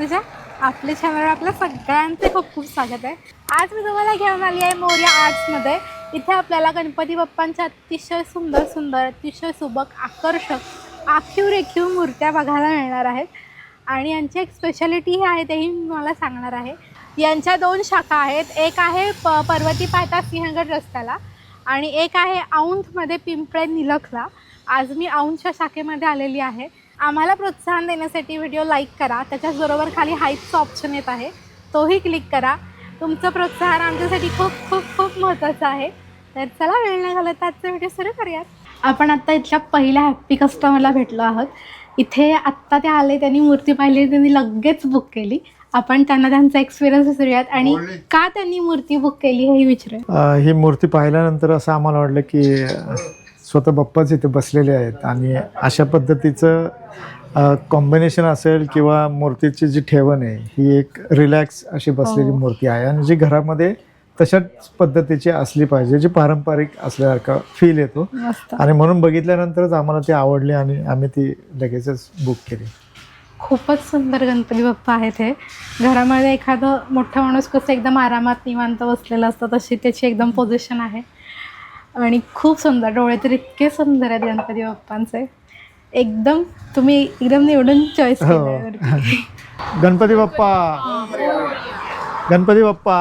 Mix तुझ्या आपल्या चॅनलवर आपल्या सगळ्यांचे खूप खूप स्वागत आहे. आज मी तुम्हाला घेऊन आली आहे मोर्या आर्ट्समध्ये इथे आपल्याला गणपती बाप्पांच्या अतिशय सुंदर सुंदर अतिशय सुबक आकर्षक आखीव रेखीव मूर्त्या बघायला मिळणार आहेत. आणि यांची एक स्पेशालिटी ही आहे तेही मी मला सांगणार आहे. यांच्या दोन शाखा आहेत. एक आहे प पर्वती पायता सिंहगड रस्त्याला आणि एक आहे औंधमध्ये पिंपळे निलखला. आज मी औंधच्या शाखेमध्ये आलेली आहे. आम्हाला प्रोत्साहन देण्यासाठी व्हिडिओ लाईक करा. त्याच्याचबरोबर खाली हाईटचं ऑप्शन येत आहे. तोही क्लिक करा. तुमचं प्रोत्साहन आमच्यासाठी खूप खूप खूप महत्त्वाचं आहे. तर चला वेळ नाही घालत आजचा व्हिडिओ सुरू करूयात. आपण आत्ता इथल्या पहिल्या हॅप्पी कस्टमरला भेटलो आहोत. इथे आत्ता ते आले त्यांनी मूर्ती पाहिली त्यांनी लगेच बुक केली. आपण त्यांना त्यांचा एक्सपिरियन्स विचारूयात. आणि का त्यांनी मूर्ती बुक केली हेही विचारूया अ, ही मूर्ती पाहिल्यानंतर असं आम्हाला वाटलं की स्वतः बाप्पाच इथे बसलेले आहेत. आणि अशा पद्धतीचं कॉम्बिनेशन असेल किंवा मूर्तीची जी ठेवण आहे ही एक रिलॅक्स अशी बसलेली हो. मूर्ती आहे. आणि जी घरामध्ये तशाच पद्धतीची असली पाहिजे जी पारंपरिक असल्यासारखा फील येतो. आणि म्हणून बघितल्यानंतरच आम्हाला ती आवडली आणि आम्ही ती लगेचच बुक केली. खूपच सुंदर गणपती बाप्पा आहेत हे. घरामध्ये एखादं मोठा माणूस कसं एकदम आरामात निवांत बसलेलं असतं तशी त्याची एकदम पोझिशन आहे. आणि खूप सुंदर डोळे तर इतके सुंदर आहेत गणपती बाप्पांचे. एकदम तुम्ही एकदम निवडून चॉईस हो. गणपती बाप्पा. गणपती बाप्पा.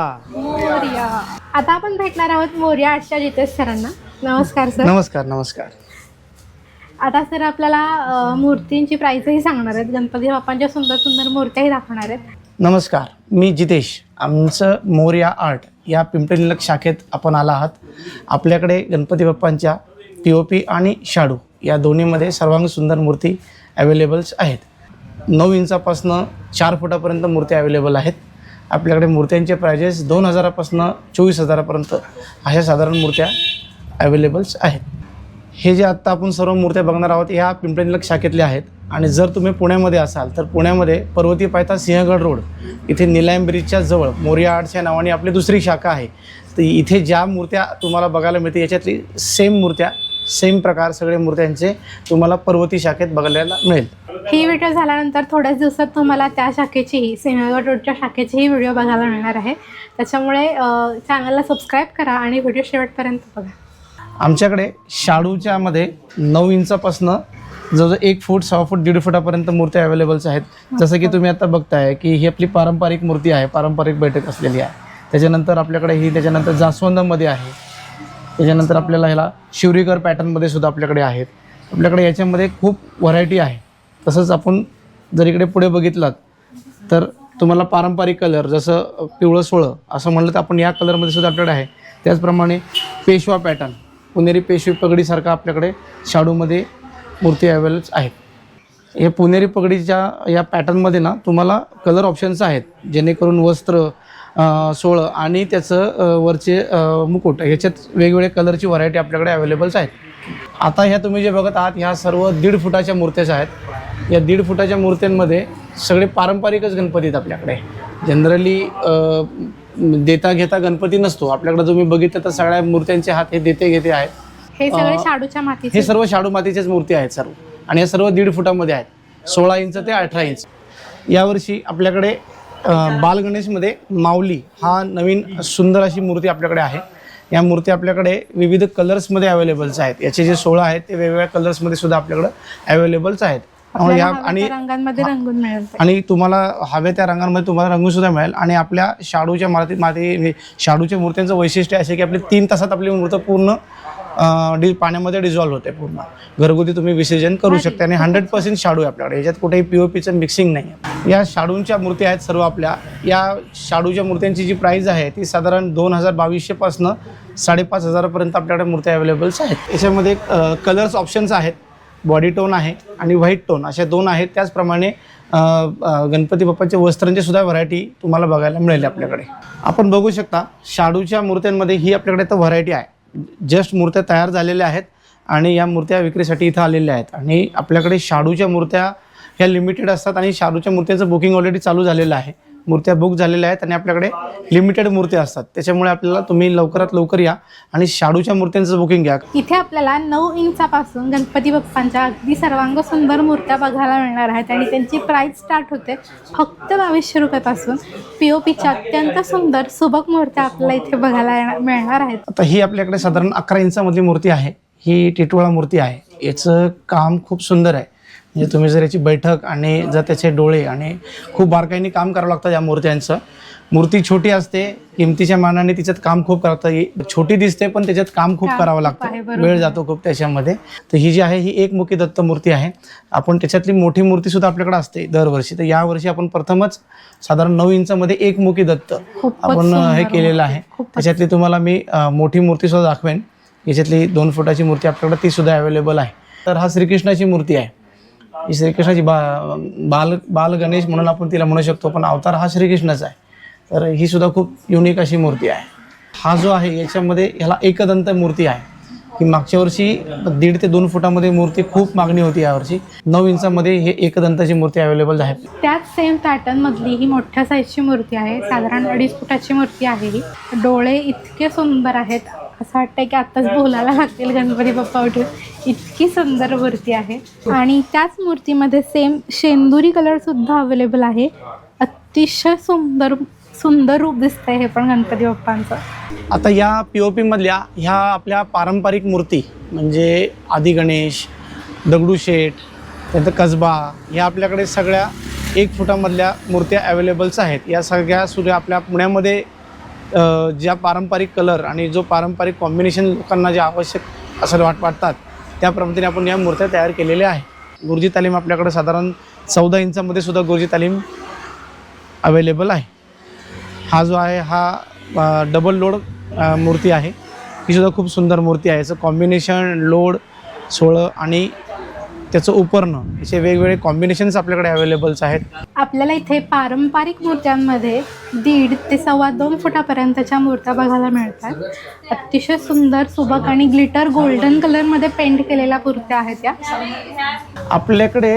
आता आपण भेटणार आहोत मोर्या आठच्या जितेश सरांना. नमस्कार सर. नमस्कार नमस्कार. आता सर आपल्याला मूर्तींची प्राईसही सांगणार आहेत. गणपती बाप्पांच्या सुंदर सुंदर मूर्त्याही दाखवणार आहेत. नमस्कार मी जितेश. आमचं मोर्या आर्ट. या पिंपरी निलक शाखेत आपण आला आहात. आपल्याकडे गणपती बाप्पांच्या पी ओ पी आणि शाडू या दोन्हीमध्ये सर्वांग सुंदर मूर्ती अवेलेबल्स आहेत. नऊ इंचापासनं चार फुटापर्यंत मूर्ती अवेलेबल आहेत. आपल्याकडे मूर्त्यांचे प्रायजेस दोन हजारापासनं चोवीस हजारापर्यंत अशा साधारण मूर्त्या अवेलेबल्स आहेत. हे जे आत्ता आपण सर्व मूर्त्या बघणार आहोत ह्या पिंपरी निलक शाखेतल्या आहेत. आणि जर तुम्ही पुण्यामध्ये असाल तर पुण्यामध्ये पर्वती पायथा सिंहगड रोड इथे निलायम ब्रिजच्या जवळ मोरिया या नावाने आपली दुसरी शाखा आहे. तर इथे ज्या मूर्त्या तुम्हाला बघायला मिळते याच्यातली सेम मूर्त्या सेम प्रकार सगळे मूर्त्यांचे तुम्हाला पर्वती शाखेत बघायला मिळेल. ही व्हिडिओ झाल्यानंतर थोड्याच दिवसात तुम्हाला त्या शाखेचीही सिंहगड रोडच्या शाखेचीही व्हिडिओ बघायला मिळणार आहे. त्याच्यामुळे चॅनलला सबस्क्राईब करा आणि व्हिडिओ शेवटपर्यंत बघा. आमच्याकडे शाडूच्यामध्ये नऊ इंचापासनं जवळजवळ एक फूट सहा फूट दीड फुटापर्यंत मूर्त्या अवेलेबल्स आहेत. जसं की तुम्ही आता बघताय की ही आपली पारंपरिक मूर्ती आहे पारंपरिक बैठक असलेली आहे. त्याच्यानंतर आपल्याकडे ही त्याच्यानंतर जास्वंदामध्ये आहे. त्याच्यानंतर आपल्याला ह्याला शिवरीकर पॅटर्नमध्ये सुद्धा आपल्याकडे आहेत. आपल्याकडे याच्यामध्ये खूप व्हरायटी आहे. तसंच आपण जर इकडे पुढे बघितलात तर तुम्हाला पारंपरिक कलर जसं पिवळं सोळं असं म्हणलं तर आपण या कलरमध्ये सुद्धा आपल्याकडे आहे. त्याचप्रमाणे पेशवा पॅटर्न पुणेरी पेशवी पगडीसारखा आपल्याकडे शाडूमध्ये मूर्ती अवेलेबल्स आहेत. हे पुणेरी पगडीच्या या पॅटर्नमध्ये ना तुम्हाला कलर ऑप्शन्स आहेत. जेणेकरून वस्त्र सोळं आणि त्याचं वरचे मुकुट ह्याच्यात वेगवेगळे कलरची व्हरायटी आपल्याकडे अवेलेबल्स आहेत. आता ह्या तुम्ही जे बघत आहात ह्या सर्व दीड फुटाच्या मूर्त्याच आहेत या दीड फुटाच्या मूर्त्यांमध्ये सगळे पारंपरिकच गणपती आहेत आपल्याकडे. जनरली देता घेता गणपती नसतो. आपल्याकडे तुम्ही बघितलं तर सगळ्या मूर्त्यांचे हात हे देते घेते आहेत. हे सगळे शाडूच्या हे सर्व शाडू मातीच्याच मूर्ती आहेत सर्व. आणि या सर्व दीड फुटामध्ये आहेत. सोळा इंच ते अठरा इंच. यावर्षी आपल्याकडे बालगणेशमध्ये माऊली हा नवीन सुंदर अशी मूर्ती आपल्याकडे आहे. या मूर्ती आपल्याकडे विविध कलर्समध्ये अवेलेबल्स आहेत. याचे जे सोळा आहेत ते वेगवेगळ्या कलर्समध्ये सुद्धा आपल्याकडे अवेलेबल्स आहेत. आपल्याला हव्या आणि त्या रंगांमध्ये रंगून मिळेल ते. आणि तुम्हाला हव्या त्या रंगांमध्ये तुम्हाला रंगून सुद्धा मिळेल. आणि आपल्या शाडूच्या माती माती हे शाडूच्या मूर्त्यांचं वैशिष्ट्य असे की आपली तीन तासात आपली मूर्त पूर्ण अं, डि पाण्यामध्ये डिझॉल्व्ह होते पूर्ण. घरगुती तुम्ही विसर्जन करू शकता. आणि हंड्रेड पर्सेंट शाडू आहे आपल्याकडे. याच्यात कुठेही पी ओ पीचं मिक्सिंग नाही आहे या शाडूंच्या मूर्ती आहेत सर्व आपल्या. या शाडूच्या मूर्त्यांची जी प्राईज आहे ती साधारण दोन हजार बावीसशेपासनं साडेपाच हजारापर्यंत आपल्याकडे मूर्त्या अवेलेबल्स आहेत. याच्यामध्ये कलर्स ऑप्शन्स आहेत. बॉडी टोन आहे आणि व्हाईट टोन अशा दोन आहेत. त्याचप्रमाणे गणपती बाप्पाच्या वस्त्रांची सुद्धा व्हरायटी तुम्हाला बघायला मिळेल आपल्याकडे. आपण बघू शकता शाडूच्या मूर्त्यांमध्ये ही आपल्याकडे तर व्हरायटी आहे. जस्ट मूर्त्या तयार झालेल्या आहेत आणि या मूर्त्या विक्रीसाठी इथं आलेल्या आहेत. आणि आपल्याकडे शाडूच्या मूर्त्या ह्या लिमिटेड असतात आणि शाडूच्या मूर्त्यांचं बुकिंग ऑलरेडी चालू झालेलं आहे. मूर्त्या बुक झालेल्या आहेत आणि आपल्याकडे लिमिटेड मूर्त्या असतात. त्याच्यामुळे आपल्याला तुम्ही लवकरात लवकर या आणि शाडूच्या मूर्त्यांचं बुकिंग घ्या. इथे आपल्याला नऊ इंचापासून गणपती बाप्पांच्या अगदी सर्वांग सुंदर मूर्त्या बघायला मिळणार आहेत आणि त्यांची प्राईस स्टार्ट होते फक्त बावीसशे रुपयापासून. पी ओ पीच्या अत्यंत सुंदर सुबक मूर्त्या आपल्याला इथे बघायला मिळणार आहेत. आता ही आपल्याकडे साधारण अकरा इंचामधली मूर्ती आहे. ही टिटवाळा मूर्ती आहे. याचं काम खूप सुंदर आहे. म्हणजे तुम्ही जर याची बैठक आणि जर त्याचे डोळे आणि खूप बारकाईने काम करावं लागतं या मूर्त्यांचं. मूर्ती छोटी असते किमतीच्या मानाने तिच्यात काम खूप लागतं ही छोटी दिसते पण त्याच्यात काम खूप करावं लागतं. वेळ जातो खूप त्याच्यामध्ये. तर ही जी आहे ही एकमुखी दत्त मूर्ती आहे. आपण त्याच्यातली मोठी मूर्ती सुद्धा आपल्याकडे असते दरवर्षी. तर यावर्षी आपण प्रथमच साधारण नऊ इंचामध्ये एकमुखी दत्त आपण हे केलेलं. आहे. त्याच्यातली तुम्हाला मी मोठी मूर्ती सुद्धा दाखवेन. याच्यातली दोन फुटाची मूर्ती आपल्याकडे ती सुद्धा अवेलेबल आहे. तर हा श्रीकृष्णाची मूर्ती आहे. श्रीकृष्णाची बा बाल बाल गणेश म्हणून आपण तिला म्हणू शकतो पण अवतार हा श्रीकृष्णाचा आहे. तर ही सुद्धा खूप युनिक अशी मूर्ती आहे. हा जो आहे याच्यामध्ये ह्याला एकदंत मूर्ती आहे. ही मागच्या वर्षी दीड ते दोन फुटामध्ये मूर्ती खूप मागणी होती यावर्षी नऊ इंचामध्ये हे एकदंताची मूर्ती अवेलेबल आहे. त्याच सेम पॅटर्न मधली ही मोठ्या साईजची मूर्ती आहे. साधारण अडीच फुटाची मूर्ती आहे ही. डोळे इतके सुंदर आहेत. असं वाटतंय की आत्ताच बोलायला लागतील गणपती बाप्पा उठून. इतकी सुंदर मूर्ती आहे. आणि त्याच मूर्तीमध्ये सेम शेंदुरी कलर सुद्धा अवेलेबल आहे. अतिशय सुंदर सुंदर रूप दिसतंय हे पण गणपती बाप्पांचं. आता या पी ओ पीमधल्या ह्या आपल्या पारंपरिक मूर्ती म्हणजे आदि गणेश दगडूशेठ त्यानंतर कसबा ह्या आपल्याकडे सगळ्या एक फुटामधल्या मूर्त्या अवेलेबल्स आहेत. या सगळ्या सुद्धा आपल्या पुण्यामध्ये ज्या पारंपरिक कलर आणि जो पारंपरिक कॉम्बिनेशन लोकांना जे आवश्यक असं वाट वाटतात त्या पद्धतीने आपण या मूर्त्या तयार केलेल्या आहे गुरुजी तालीम आपल्याकडे साधारण चौदा इंचामध्ये सुद्धा गुरुजी तालीम अवेलेबल आहे. हा जो आहे हा डबल लोड मूर्ती आहे. ही सुद्धा खूप सुंदर मूर्ती आहे. याचं कॉम्बिनेशन लोड सोळं आणि त्याचं उपरणं याचे वेगवेगळे कॉम्बिनेशन्स आपल्याकडे अवेलेबल्स आहेत. आपल्याला इथे पारंपरिक मूर्त्यांमध्ये दीड ते सव्वा दोन फुटापर्यंतच्या मूर्त्या बघायला मिळतात. अतिशय सुंदर सुबक आणि ग्लिटर गोल्डन कलरमध्ये पेंट केलेल्या मूर्त्या आहेत या आपल्याकडे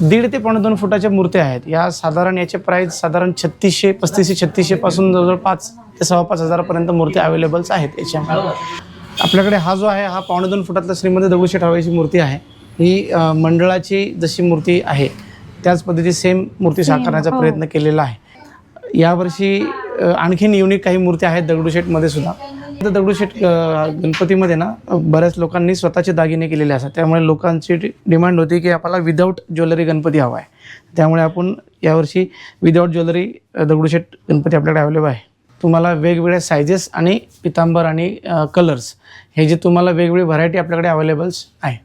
दीड ते पावणे दोन फुटाच्या मूर्त्या आहेत. या साधारण याचे प्राईस साधारण छत्तीसशे पस्तीसशे छत्तीसशेपासून जवळजवळ पाच ते सव्वा पाच हजारापर्यंत मूर्त्या अवेलेबल्स आहेत याच्यामध्ये आपल्याकडे हा जो आहे हा पावणे दोन फुटातला श्रीमंत दगडूशेठ हलवाईची मूर्ती आहे. ही मंडळाची जशी मूर्ती आहे त्याच पद्धती सेम मूर्ती साकारण्याचा हो. प्रयत्न केलेला आहे. यावर्षी आणखीन युनिक काही मूर्त्या आहेत दगडूशेठमध्ये सुद्धा. तर दगडूशेठ गणपतीमध्ये ना बऱ्याच लोकांनी स्वतःचे दागिने केलेले असतात. त्यामुळे लोकांची डिमांड होती की आपल्याला विदाऊट ज्वेलरी गणपती हवा आहे. त्यामुळे आपण यावर्षी विदाऊट ज्वेलरी दगडूशेठ गणपती आपल्याकडे अवेलेबल आहे. तुम्हाला वेगवेगळ्या सायझेस आणि पितांबर आणि कलर्स हे जे तुम्हाला वेगवेगळी व्हरायटी आपल्याकडे अवेलेबल्स आहे.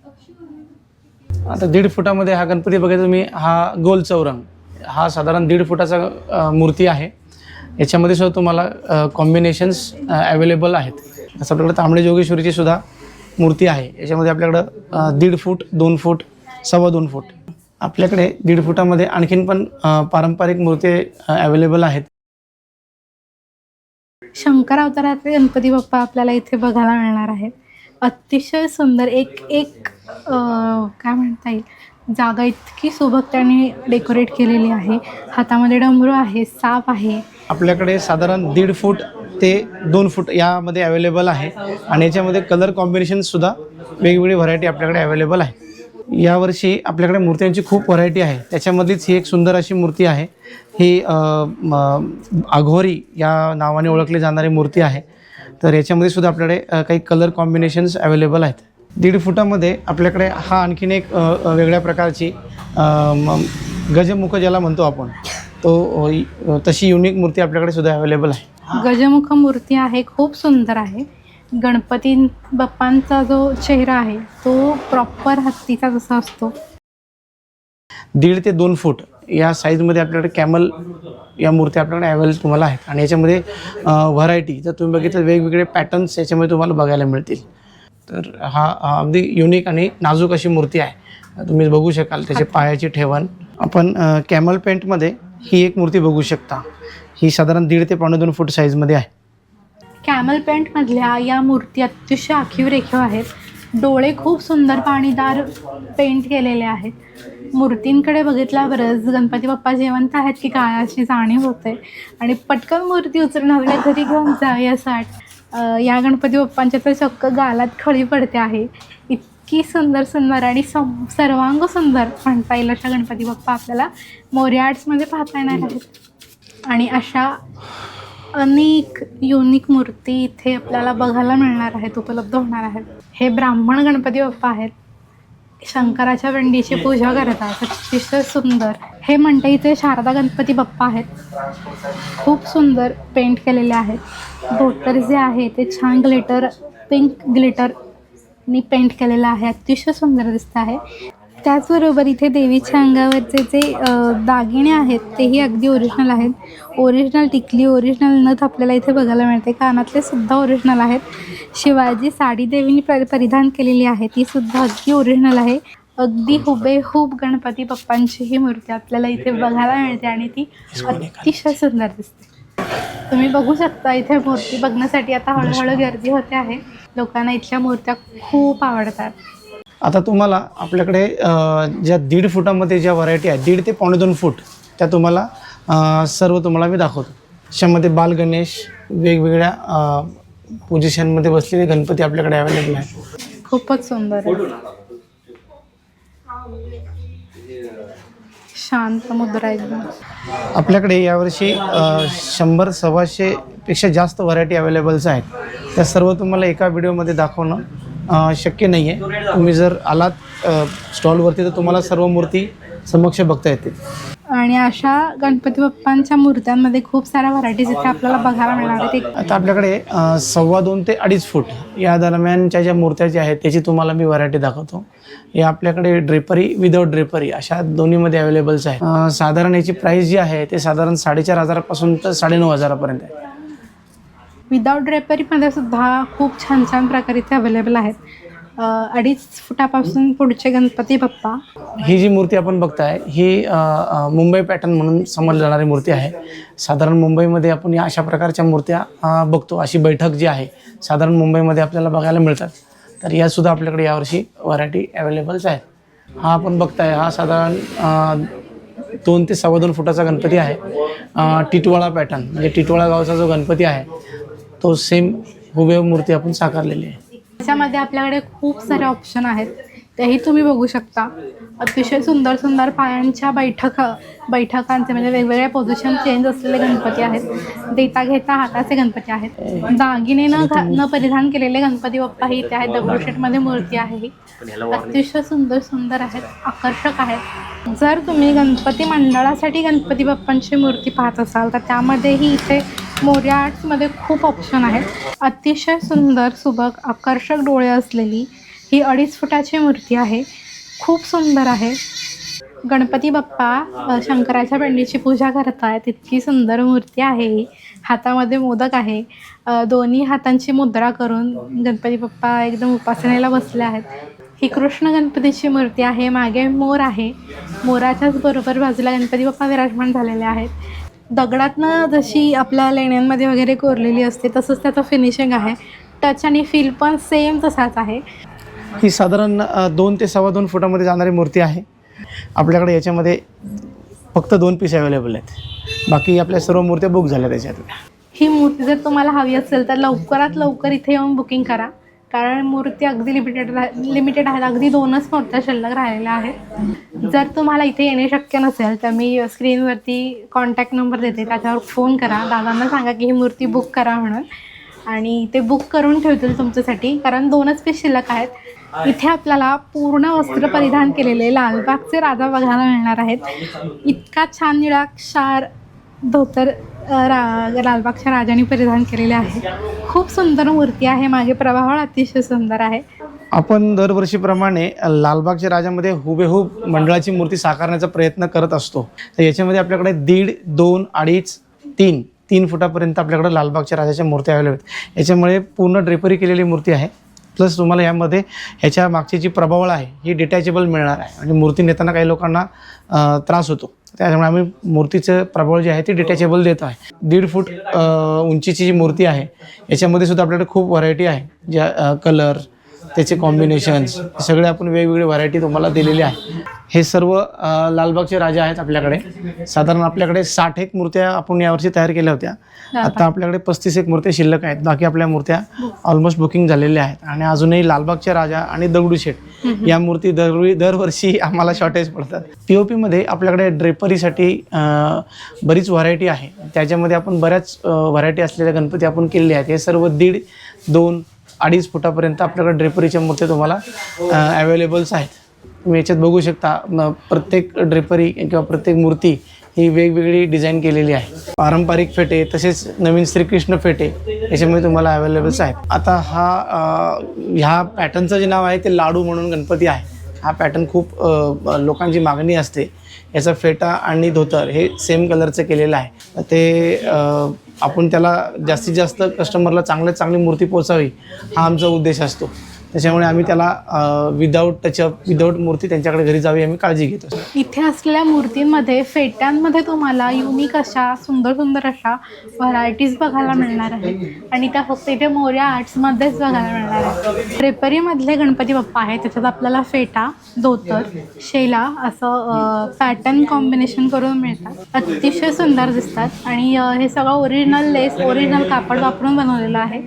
आता दीड फुटामध्ये हा गणपती बघायचा तुम्ही हा गोल चौरंग. हा साधारण दीड फुटाचा मूर्ती आहे. याच्यामध्ये सुद्धा तुम्हाला कॉम्बिनेशन्स अवेलेबल आहेत. असं आपल्याकडे तांबडे जोगेश्वरीची सुद्धा मूर्ती आहे. याच्यामध्ये आपल्याकडं दीड फूट दोन फूट सव्वा दोन फूट. आपल्याकडे दीड फुटामध्ये आणखीन पण पारंपरिक मूर्ती अवेलेबल आहेत. शंकर अवतारातले गणपती बाप्पा आपल्याला इथे बघायला मिळणार आहेत. अतिशय सुंदर एक एक काय म्हणता येईल? जागा इतकी सुबक त्याने डेकोरेट केलेली आहे. हातामध्ये डमरू आहे साप आहे. आपल्याकडे साधारण दीड फूट ते दोन फूट यामध्ये अवेलेबल आहे. आणि याच्यामध्ये कलर कॉम्बिनेशनसुद्धा वेगवेगळी व्हरायटी आपल्याकडे अवेलेबल आहे. यावर्षी आपल्याकडे मूर्त्यांची खूप व्हरायटी आहे. त्याच्यामधलीच ही एक सुंदर अशी मूर्ती आहे. ही अ, अघोरी या नावाने ओळखली जाणारी मूर्ती आहे. तर याच्यामध्ये सुद्धा आपल्याकडे काही कलर कॉम्बिनेशन्स अवेलेबल आहेत. दीड फुटामध्ये आपल्याकडे हा आणखीन एक वेगळ्या प्रकारची गजमुख ज्याला म्हणतो आपण तो तशी युनिक मूर्ती आपल्याकडे सुद्धा अवेलेबल आहे. गजमुख मूर्ती आहे खूप सुंदर आहे. गणपती बाप्पांचा जो चेहरा आहे तो प्रॉपर हत्तीचा जसा असतो. दीड ते दोन फूट. या साईजमध्ये आपल्याकडे कॅमल या मूर्त्या आपल्याकडे अवेलेबल तुम्हाला आहेत. आणि याच्यामध्ये व्हरायटी जर तुम्ही बघितलं वेगवेगळे पॅटर्न्स याच्यामध्ये तुम्हाला बघायला मिळतील. तर हा अगदी युनिक आणि नाजूक अशी मूर्ती आहे. तुम्ही बघू शकाल त्याचे पायाची ठेवण. आपण कॅमल पेंटमध्ये ही एक मूर्ती बघू शकता. ही साधारण दीड ते पावणे दोन फूट साईजमध्ये आहे. कॅमल पेंटमधल्या या मूर्ती अतिशय आखीव रेखीव आहेत. डोळे खूप सुंदर पाणीदार पेंट केलेले आहेत. मूर्तींकडे बघितल्यावरच गणपती बाप्पा जिवंत आहेत की काय अशी जाणीव होते. आणि पटकन मूर्ती उचलून आपल्या घरी घेऊन जावी असं वाट या गणपती बाप्पांच्या तर चक्क गालात खळी पडते आहे. इतकी सुंदर सुंदर आणि सम सर्वांग सुंदर म्हणता येईल अशा गणपती बाप्पा आपल्याला मोर्या आर्ट्समध्ये पाहता येणार आहेत. आणि अशा अनेक युनिक मूर्ती इथे आपल्याला बघायला मिळणार आहेत उपलब्ध होणार आहेत. हे ब्राह्मण गणपती बाप्पा आहेत. शंकराच्या वेंडीची पूजा करतात अतिशय सुंदर. हे म्हणते इथे शारदा गणपती बाप्पा आहेत. खूप सुंदर पेंट केलेले आहेत. धोतर जे आहे ते छान ग्लिटर पिंक ग्लिटरनी पेंट केलेलं आहे. अतिशय सुंदर दिसत आहे. त्याचबरोबर इथे देवीच्या अंगावरचे जे दागिने आहेत तेही अगदी ओरिजिनल आहेत. ओरिजिनल टिकली ओरिजिनल नथ आपल्याला इथे बघायला मिळते. कानातले सुद्धा ओरिजिनल आहेत. शिवाय जी साडी देवीने परि परिधान केलेली आहे. ती सुद्धा अगदी ओरिजिनल आहे. अगदी हुबेहूब गणपती बाप्पांची ही मूर्ती आपल्याला इथे बघायला मिळते आणि ती अतिशय सुंदर दिसते. तुम्ही बघू शकता इथे मूर्ती बघण्यासाठी आता हळूहळू गर्दी होते आहे. लोकांना इथल्या मूर्त्या खूप आवडतात. आता तुम्हाला आपल्याकडे ज्या दीड फुटामध्ये ज्या व्हरायटी आहेत दीड ते पावणे दोन फूट त्या तुम्हाला सर्व तुम्हाला मी दाखवतो. त्याच्यामध्ये बाल गणेश वेगवेगळ्या पोझिशनमध्ये बसलेले गणपती आपल्याकडे अवेलेबल आहेत खूपच सुंदर शांत मुद्रा एकदम. आपल्याकडे यावर्षी शंभर सव्वाशेपेक्षा जास्त व्हरायटी अवेलेबल्स आहेत. त्या सर्व तुम्हाला एका व्हिडिओमध्ये दाखवणं शक्य नाही आहे तुम्ही जर आलात स्टॉलवरती तर तुम्हाला सर्व मूर्ती समक्ष बघता येतील. आणि अशा गणपती बाप्पांच्या मूर्त्यांमध्ये खूप साऱ्या व्हरायटीज इथे आपल्याला बघायला मिळणार आहेत. आता आपल्याकडे सव्वा दोन ते अडीच फूट या दरम्यानच्या ज्या मूर्त्या ज्या आहेत त्याची तुम्हाला मी व्हरायटी दाखवतो. या आपल्याकडे ड्रेपरी विदाऊट ड्रेपरी अशा दोन्हीमध्ये अवेलेबल्स आहेत. साधारण याची प्राईस जी आहे ते साधारण साडेचार हजारापासून तर साडेनऊ हजारापर्यंत आहे. विदाउट ड्रेपरीमध्ये सुद्धा खूप छान छान प्रकार इथे अवेलेबल आहेत. अडीच फुटापासून पुढचे गणपती बाप्पा. ही जी मूर्ती आपण बघताय ही मुंबई पॅटर्न म्हणून समजली जाणारी मूर्ती आहे. साधारण मुंबईमध्ये आपण या अशा प्रकारच्या मूर्त्या बघतो. अशी बैठक जी आहे साधारण मुंबईमध्ये आपल्याला बघायला मिळतात. तर यासुद्धा आपल्याकडे यावर्षी व्हरायटी अवेलेबल्स आहेत. हा आपण बघताय हा साधारण दोन ते सव्वा दोन फुटाचा गणपती आहे. टिटवाळा पॅटर्न म्हणजे टिटवाळा गावचा जो गणपती आहे तो सेम हुबेहूब मूर्ती आपण साकारलेली आहे. त्याच्यामध्ये आपल्याकडे खूप सारे ऑप्शन आहेत. तेही तुम्ही बघू शकता. अतिशय सुंदर सुंदर पायांच्या बैठक बैठकांचे म्हणजे वेगवेगळ्या पोझिशन चेंज असलेले गणपती आहेत. देता घेता हाताचे गणपती आहेत. दागिने न घा न परिधान केलेले गणपती बाप्पाही इथे आहेत. दगडूशेठमध्ये मूर्ती आहे ही. अतिशय सुंदर सुंदर आहेत. आकर्षक आहेत. जर तुम्ही गणपती मंडळासाठी गणपती बाप्पांची मूर्ती पाहत असाल तर त्यामध्येही इथे मोर्या आर्ट्समध्ये खूप ऑप्शन आहेत. अतिशय सुंदर सुबक आकर्षक डोळे असलेली ही अडीच फुटाची मूर्ती आहे. खूप सुंदर आहे. गणपती बाप्पा शंकराच्या पेंडीची पूजा करतायत. इतकी सुंदर मूर्ती आहे ही. हातामध्ये मोदक आहे. दोन्ही हातांची मुद्रा करून गणपती बाप्पा एकदम उपासनेला बसले आहेत. ही कृष्ण गणपतीची मूर्ती आहे. मागे मोर आहे. मोराच्याच बरोबर बाजूला गणपती बाप्पा विराजमान झालेले आहेत. दगडातनं जशी आपल्या लेण्यांमध्ये वगैरे कोरलेली असते तसंच त्याचं फिनिशिंग आहे. टच आणि फील पण सेम तसाच आहे. ही साधारण दोन ते सव्वा दोन फुटामध्ये जाणारी मूर्ती आहे. आपल्याकडे याच्यामध्ये फक्त दोन पीस अवेलेबल आहेत. बाकी आपल्या सर्व मूर्त्या बुक झाल्या त्याच्यातल्या. ही मूर्ती जर तुम्हाला हवी असेल तर लवकरात लवकर इथे येऊन बुकिंग करा. कारण मूर्ती अगदी लिमिटेड लिमिटेड आहेत. अगदी दोनच मूर्त्या शिल्लक राहिलेल्या आहेत. जर तुम्हाला इथे येणे शक्य नसेल तर मी स्क्रीनवरती कॉन्टॅक्ट नंबर देते. त्याच्यावर फोन करा. दादांना सांगा की ही मूर्ती बुक करा म्हणून. आणि ते बुक करून ठेवतील तुमच्यासाठी. कारण दोनच पीस शिल्लक आहेत. इथे आपल्याला पूर्ण वस्त्र परिधान केलेले लालबागचे राजा बघायला मिळणार आहेत. इतका छान निळा क्षार धोतर रा लालबागच्या राजाने परिधान केलेले आहे. खूप सुंदर मूर्ती आहे. मागे प्रभावळ अतिशय सुंदर आहे. आपण दरवर्षीप्रमाणे लालबागच्या राजामध्ये हुबेहूब मंडळाची मूर्ती साकारण्याचा प्रयत्न करत असतो. तर याच्यामध्ये आपल्याकडे दीड दोन अडीच तीन तीन फुटापर्यंत आपल्याकडे लालबागच्या राजाच्या मूर्त्या अवेलेबल आहेत. याच्यामुळे पूर्ण ड्रेपरी केलेली मूर्ती आहे. प्लस तुम्हाला यामध्ये ह्याच्या मागची जी प्रभावळ आहे ही डिटॅचेबल मिळणार आहे. म्हणजे मूर्ती नेताना काही लोकांना त्रास होतो. त्याच्यामुळे आम्ही मूर्तीचं प्रभावळ जे आहे ती डिटॅचेबल देतो आहे. दीड फूट उंचीची जी मूर्ती आहे याच्यामध्ये सुद्धा आपल्याकडे खूप व्हरायटी आहे. ज्या कलर त्याचे कॉम्बिनेशन्स सगळे आपण वेगवेगळे व्हरायटी तुम्हाला दिलेले आहे. हे सर्व लालबागचे राजा आहेत आपल्याकडे. साधारण आपल्याकडे साठ एक मूर्त्या आपण यावर्षी तयार केल्या होत्या. आता आपल्याकडे पस्तीस एक मूर्त्या शिल्लक आहेत. बाकी आपल्या मूर्त्या ऑलमोस्ट बुकिंग झालेल्या आहेत. आणि अजूनही लालबागचे राजा आणि दगडूशेठ या मूर्ती दर दरवर्षी आम्हाला शॉर्टेज पडतात. पी ओ पीमध्ये आपल्याकडे ड्रेपरीसाठी बरीच व्हरायटी आहे. त्याच्यामध्ये आपण बऱ्याच व्हरायटी असलेल्या गणपती आपण केलेले आहेत. हे सर्व दीड दोन अडीच फुटापर्यंत आपल्याकडे ड्रेपरीच्या मूर्त्या तुम्हाला अवेलेबल्स आहेत. तुम्ही याच्यात बघू शकता प्रत्येक ड्रेपरी किंवा प्रत्येक मूर्ती ही वेगवेगळी डिझाईन केलेली आहे. पारंपरिक फेटे तसेच नवीन श्रीकृष्ण फेटे याच्यामुळे तुम्हाला अवेलेबल्स आहेत. आता हा ह्या पॅटर्नचं जे नाव आहे ते लाडू म्हणून गणपती आहे. हा पॅटर्न खूप लोकांची मागणी असते. याचा फेटा आणि धोतर हे सेम कलरचं केलेलं आहे. ते आपण त्याला जास्तीत जास्त कस्टमरला चांगल्यात चांगली मूर्ती पोचावी हा आमचा उद्देश असतो. त्याच्यामुळे आम्ही त्याला विदाऊट टचअप विदाऊट मूर्ती त्यांच्याकडे घरी जावी आम्ही काळजी घेतो इथे असलेल्या मूर्तींमध्ये फेट्यांमध्ये तुम्हाला युनिक अशा सुंदर सुंदर अशा व्हरायटीज बघायला मिळणार आहेत. आणि त्या फक्त इथे मोर्या आर्ट्समध्येच बघायला मिळणार आहे ट्रेपरीमधले गणपती बाप्पा आहे त्याच्यात आपल्याला फेटा धोतर शेला असं पॅटर्न कॉम्बिनेशन करून मिळतात. अतिशय सुंदर दिसतात. आणि हे सगळं ओरिजिनल लेस ओरिजिनल कापड वापरून बनवलेलं आहे.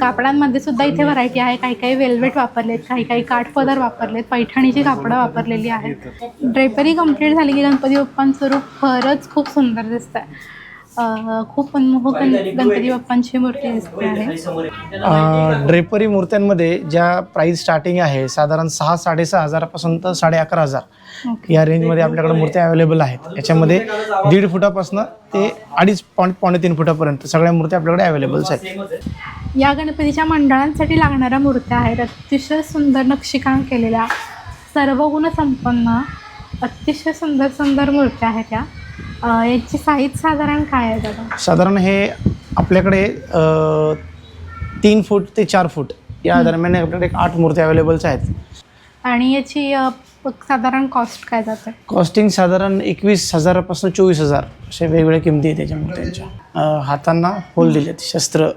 कापडांमध्ये सुद्धा इथे व्हरायटी आहे. काही काही वेल्वेट वापरलेत काही काही काठपदर वापरलेत पैठणीची कापडं वापरलेली आहेत. ड्रेपरी कंप्लीट झाली की गणपती बाप्पांचं रूप खरंच खूप सुंदर दिसतं आहे खूप मनमोहक गण- गणपती बाप्पांची मूर्ती दिसते आहे. ड्रेपरी मूर्त्यांमध्ये ज्या प्राईस स्टार्टिंग आहे साधारण सहा साडेसहा हजारापासून तर साडे अकरा हजार या रेंजमध्ये आपल्याकडे मूर्त्या अवेलेबल आहेत. याच्यामध्ये दीड फुटापासून ते अडीच पाऊण पावणे तीन फुटापर्यंत सगळ्या मूर्त्या आपल्याकडे अवेलेबल्स आहेत. या गणपतीच्या मंडळांसाठी लागणाऱ्या मूर्त्या आहेत. अतिशय सुंदर नक्षीकाम केलेल्या सर्व गुण संपन्न अतिशय सुंदर सुंदर मूर्त्या आहेत त्या याची साईज साधारण काय आहे दादा? साधारण हे आपल्याकडे अ, तीन फूट ते चार फूट या दरम्यान आपल्याकडे एक आठ मूर्त्या अवेलेबल्स आहेत. आणि याची अ, साधारण कॉस्ट काय जाते? कॉस्टिंग साधारण एकवीस हजारापासून चोवीस हजार अशा वेगवेगळ्या किमती आहेत त्याच्या. मूर्त्यांच्या अ, हातांना होल दिलेत शस्त्र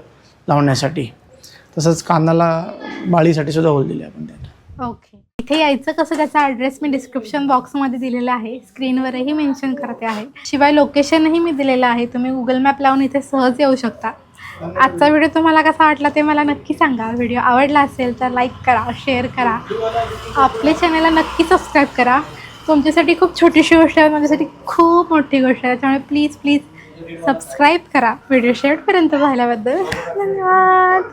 लावण्यासाठी. तसंच कानाला बाळीसाठी सुद्धा होल दिले आपण त्यात ओके इथे यायचं कसं त्याचा ॲड्रेस मी डिस्क्रिप्शन बॉक्समध्ये दिलेला आहे. स्क्रीनवरही मेन्शन करते आहे. शिवाय लोकेशनही मी दिलेलं आहे. तुम्ही गुगल मॅप लावून इथे सहज येऊ शकता. आजचा व्हिडिओ तुम्हाला कसा वाटला ते मला नक्की सांगा. व्हिडिओ आवडला असेल तर लाईक करा शेअर करा. आपल्या चॅनलला नक्की सबस्क्राईब करा. तुमच्यासाठी खूप छोटीशी गोष्ट आहे. माझ्यासाठी खूप मोठी गोष्ट आहे. त्यामुळे प्लीज प्लीज सबस्क्राईब करा. व्हिडिओ शेवटपर्यंत पाहिल्याबद्दल धन्यवाद.